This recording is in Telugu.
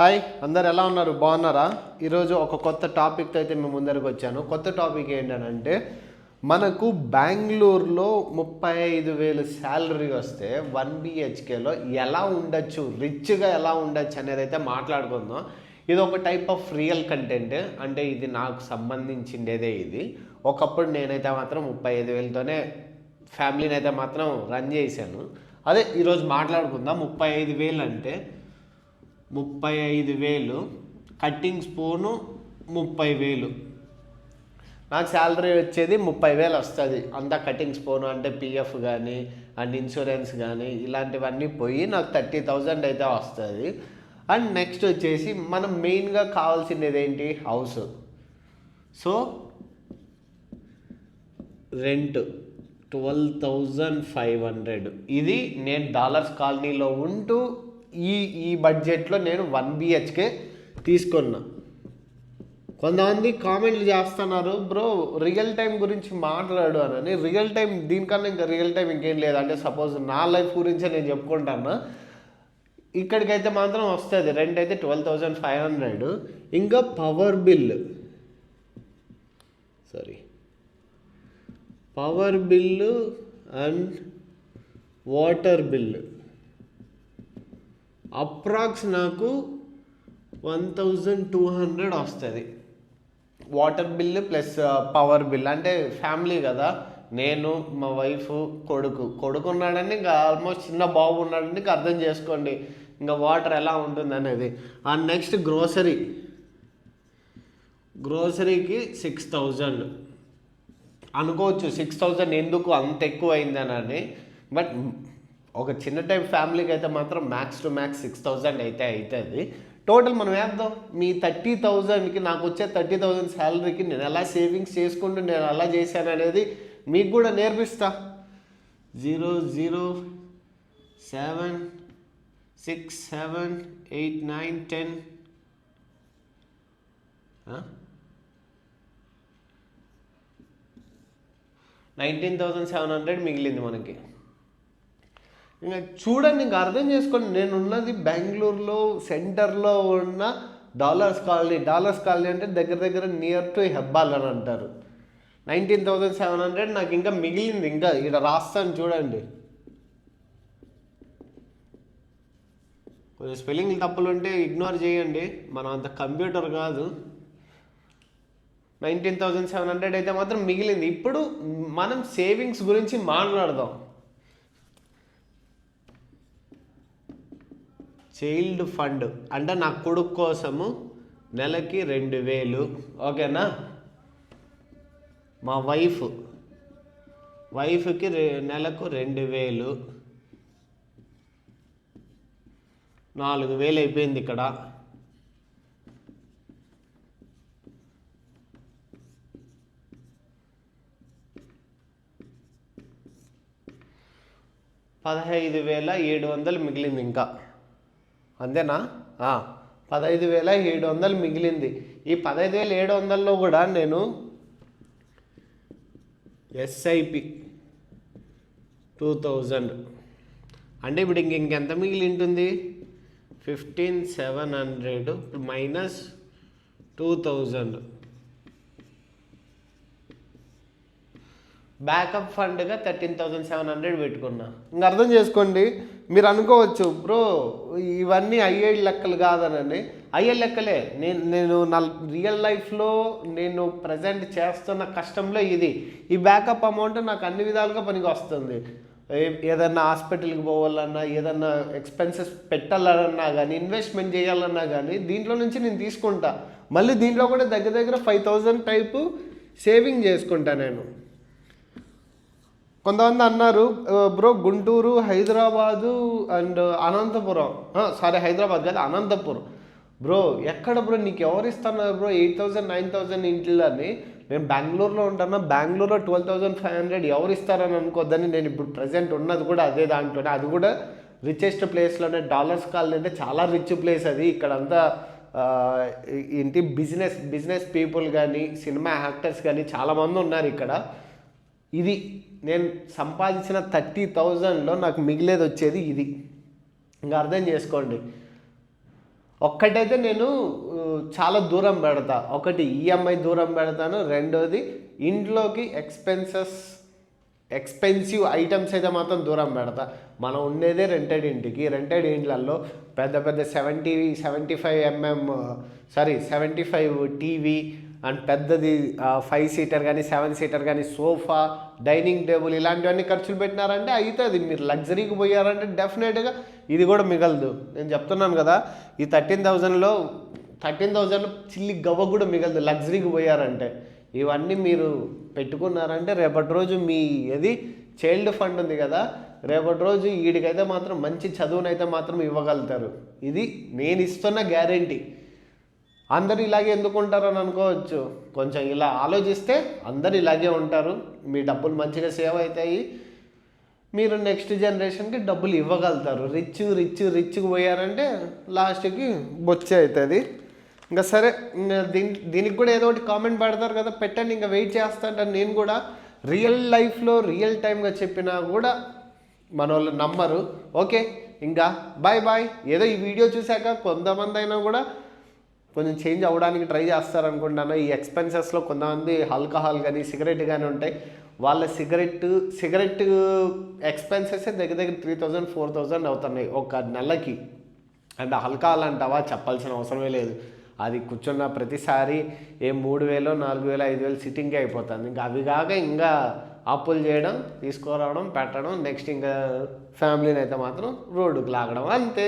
హాయ్ అందరు ఎలా ఉన్నారు? బాగున్నారా? ఈరోజు ఒక కొత్త టాపిక్తో అయితే మేము ముందరకు వచ్చాను. కొత్త టాపిక్ ఏంటంటే మనకు బెంగళూరులో ముప్పై ఐదు వేలు శాలరీ వస్తే వన్ బిహెచ్కేలో ఎలా ఉండొచ్చు రిచ్గా ఎలా ఉండొచ్చు అనేది అయితే మాట్లాడుకుందాం. ఇది ఒక టైప్ ఆఫ్ రియల్ కంటెంట్. అంటే ఇది నాకు సంబంధించిండేదే ఇది. ఒకప్పుడు నేనైతే మాత్రం ముప్పై ఐదు వేలతోనే ఫ్యామిలీని అయితే మాత్రం రన్ చేశాను. అదే ఈరోజు మాట్లాడుకుందాం. ముప్పై ఐదు వేలు అంటే ముప్పై ఐదు వేలు. కట్టింగ్ స్పూను ముప్పై వేలు. నాకు శాలరీ వచ్చేది ముప్పై వేలు వస్తుంది అంతా కటింగ్ స్పూను అంటే పిఎఫ్ కానీ అండ్ ఇన్సూరెన్స్ కానీ ఇలాంటివన్నీ పోయి నాకు థర్టీ థౌజండ్ అయితే వస్తుంది. అండ్ నెక్స్ట్ వచ్చేసి మనం మెయిన్గా కావాల్సింది ఏంటి house. So rent twelve thousand five hundred. ఇది నేను డాలర్స్ కాలనీలో ఉంటూ ఈ ఈ బడ్జెట్లో నేను వన్ బిహెచ్కే తీసుకున్నా. కొంతమంది కామెంట్లు చేస్తున్నారు బ్రో రియల్ టైం గురించి మాట్లాడు అని. రియల్ టైం దీనికన్నా ఇంకా రియల్ టైం ఇంకేం లేదు. అంటే సపోజ్ నా లైఫ్ గురించే నేను చెప్పుకుంటాను? ఇక్కడికైతే మాత్రం వస్తుంది. రెంట్ అయితే ట్వెల్వ్ థౌజండ్ ఫైవ్ హండ్రెడ్ ఇంకా power bill sorry power bill and water bill approx నాకు వన్ థౌజండ్ టూ హండ్రెడ్ వస్తుంది. Water bill plus power bill అంటే ఫ్యామిలీ కదా. నేను మా వైఫ్ కొడుకు. కొడుకు ఉన్నాడని ఇంకా ఆల్మోస్ట్ చిన్న బాబు ఉన్నాడని ఇంకా అర్థం చేసుకోండి. ఇంకా వాటర్ ఎలా ఉంటుంది అనేది. And next grocery. గ్రోసరీకి six thousand. అనుకోవచ్చు సిక్స్ థౌజండ్ ఎందుకు అంత ఎక్కువ అయిందనని బట్ ఒక చిన్న టైప్ ఫ్యామిలీకి అయితే మాత్రం max to max six thousand అయితే అవుతుంది టోటల్ మనం వేద్దాం మీ థర్టీ థౌజండ్కి నాకు వచ్చే థర్టీ థౌజండ్ శాలరీకి నేను ఎలా సేవింగ్స్ చేసుకుంటూ నేను ఎలా చేశాను అనేది మీకు కూడా నేర్పిస్తా. Zero zero seven six seven eight nine ten nineteen thousand seven hundred మిగిలింది మనకి. ఇంకా చూడండి ఇంకా అర్థం చేసుకోండి. నేను ఉన్నది బెంగళూరులో సెంటర్లో ఉన్న డాలర్స్ కాలనీ. డాలర్స్ కాలనీ అంటే దగ్గర దగ్గర నియర్ టు హెబ్బాల్ అని అంటారు. నైన్టీన్ థౌజండ్ సెవెన్ హండ్రెడ్ నాకు ఇంకా మిగిలింది. ఇంకా ఇక్కడ రాస్తాను చూడండి. కొంచెం స్పెల్లింగ్ తప్పులు ఉంటే ఇగ్నోర్ చేయండి. మనం అంత కంప్యూటర్ కాదు. నైన్టీన్ థౌజండ్ సెవెన్ హండ్రెడ్ అయితే మాత్రం మిగిలింది. ఇప్పుడు మనం సేవింగ్స్ గురించి మాట్లాడదాం. చైల్డ్ ఫండ్ అంటే నా కొడుకు కోసము నెలకి రెండు వేలు. ఓకేనా? మా వైఫ్. వైఫ్కి రె నెలకు రెండు వేలు. నాలుగు వేలు అయిపోయింది ఇక్కడ. పదహైదు వేల ఏడు వందలు మిగిలింది ఇంకా. అంతేనా? పదహైదు వేల ఏడు వందలు మిగిలింది. ఈ పదహైదు వేల ఏడు వందల్లో కూడా నేను ఎస్ఐపి టూ థౌజండ్ అంటే ఇప్పుడు ఇంక ఇంకెంత మిగిలి ఉంటుంది fifteen seven hundred minus two thousand backup ఫండ్గా thirteen thousand seven hundred పెట్టుకున్నా. ఇంకా అర్థం చేసుకోండి. మీరు అనుకోవచ్చు బ్రో ఇవన్నీ ఐఏడు లెక్కలు కాదనండి అయ్యే లెక్కలే. నేను నేను నా రియల్ లైఫ్లో నేను ప్రజెంట్ చేస్తున్న కష్టంలో ఇది. ఈ బ్యాకప్ అమౌంట్ నాకు అన్ని విధాలుగా పనికి వస్తుంది. ఏదన్నా హాస్పిటల్కి పోవాలన్నా ఏదన్నా ఎక్స్పెన్సెస్ పెట్టాలన్నా కానీ ఇన్వెస్ట్మెంట్ చేయాలన్నా కానీ దీంట్లో నుంచి నేను తీసుకుంటా. మళ్ళీ దీంట్లో కూడా దగ్గర దగ్గర ఫైవ్ థౌజండ్ టైపు సేవింగ్ చేసుకుంటా నేను. కొంతమంది అన్నారు bro Guntur Hyderabad and Anantapur. Sorry Hyderabad కాదు అనంతపురం. బ్రో ఎక్కడ బ్రో? నీకు ఎవరు ఇస్తున్నారు bro? Eight thousand nine thousand ఇంట్లో నేను బెంగళూరులో ఉంటాను? బెంగళూరులో ట్వెల్వ్ థౌజండ్ ఫైవ్ హండ్రెడ్ ఎవరు ఇస్తారని అనుకోద్దని నేను ఇప్పుడు ప్రజెంట్ ఉన్నది కూడా అదే దాంట్లోనే. అది కూడా రిచెస్ట్ ప్లేస్లోనే డాలర్స్ కాలనీ అంటే చాలా రిచ్ ప్లేస్ అది. ఇక్కడంతా ఏంటి బిజినెస్ బిజినెస్ పీపుల్ కానీ సినిమా యాక్టర్స్ కానీ చాలామంది ఉన్నారు ఇక్కడ. ఇది నేను సంపాదించిన థర్టీ థౌజండ్లో నాకు మిగిలేది వచ్చేది ఇది. ఇంకా అర్థం చేసుకోండి. ఒక్కటైతే నేను చాలా దూరం పెడతా. ఒకటి ఈఎంఐ దూరం పెడతాను. రెండోది ఇంట్లోకి ఎక్స్పెన్సెస్ ఎక్స్పెన్సివ్ ఐటమ్స్ అయితే మాత్రం దూరం పెడతా. మనం ఉండేదే రెంటెడ్ ఇంటికి. రెంటెడ్ ఇండ్లల్లో పెద్ద పెద్ద seventy seventy five MM sorry seventy five TV and పెద్దది ఫైవ్ సీటర్ కానీ సెవెన్ సీటర్ కానీ సోఫా డైనింగ్ టేబుల్ ఇలాంటివన్నీ ఖర్చులు పెట్టినారంటే అవుతుంది మీరు లగ్జరీకి పోయారంటే డెఫినెట్గా ఇది కూడా మిగలదు. నేను చెప్తున్నాను కదా ఈ థర్టీన్ థౌజండ్లో థర్టీన్ థౌజండ్ చిల్లి గవ్వ కూడా మిగలదు లగ్జరీకి పోయారంటే. ఇవన్నీ మీరు పెట్టుకున్నారంటే రేపటి రోజు మీ ఇది చైల్డ్ ఫండ్ ఉంది కదా రేపటి రోజు వీడికైతే మాత్రం మంచి చదువునైతే మాత్రం ఇవ్వగలుగుతారు. ఇది నేను ఇస్తున్న గ్యారంటీ. అందరు ఇలాగే ఎందుకు ఉంటారని అనుకోవచ్చు. కొంచెం ఇలా ఆలోచిస్తే అందరు ఇలాగే ఉంటారు. మీ డబ్బులు మంచిగా సేవ్ అవుతాయి. మీరు నెక్స్ట్ జనరేషన్కి డబ్బులు ఇవ్వగలుగుతారు. రిచ్ రిచ్ రిచ్కి పోయారంటే లాస్ట్కి బొచ్చే అవుతుంది. ఇంకా సరే దీని దీనికి కూడా ఏదో ఒకటి కామెంట్ పెడతారు కదా పెట్టండి ఇంకా వెయిట్ చేస్తాంటాను నేను కూడా రియల్ లైఫ్లో రియల్ టైంగా చెప్పినా కూడా మన వాళ్ళు నమ్మరు. ఓకే ఇంకా బాయ్ బాయ్ ఏదో ఈ వీడియో చూశాక కొంతమంది అయినా కూడా కొంచెం చేంజ్ అవ్వడానికి ట్రై చేస్తారనుకుంటాను. ఈ ఎక్స్పెన్సెస్లో కొంతమంది ఆల్కహాల్ కానీ సిగరెట్ కానీ ఉంటాయి. వాళ్ళ సిగరెట్ సిగరెట్ ఎక్స్పెన్సెస్ దగ్గర దగ్గర త్రీ థౌజండ్ ఫోర్ థౌజండ్ అవుతున్నాయి ఒక నెలకి. అండ్ ఆల్కహాల్ అంటావా? చెప్పాల్సిన అవసరమే లేదు. అది కూర్చున్న ప్రతిసారి ఏ మూడు వేలు నాలుగు వేలు ఐదు వేలు సిట్టింగ్కే అయిపోతుంది. ఇంకా అవి కాక ఇంకా అప్పులు చేయడం తీసుకురావడం పెట్టడం నెక్స్ట్ ఇంకా ఫ్యామిలీని అయితే మాత్రం రోడ్డుకు లాగడం. అంతే.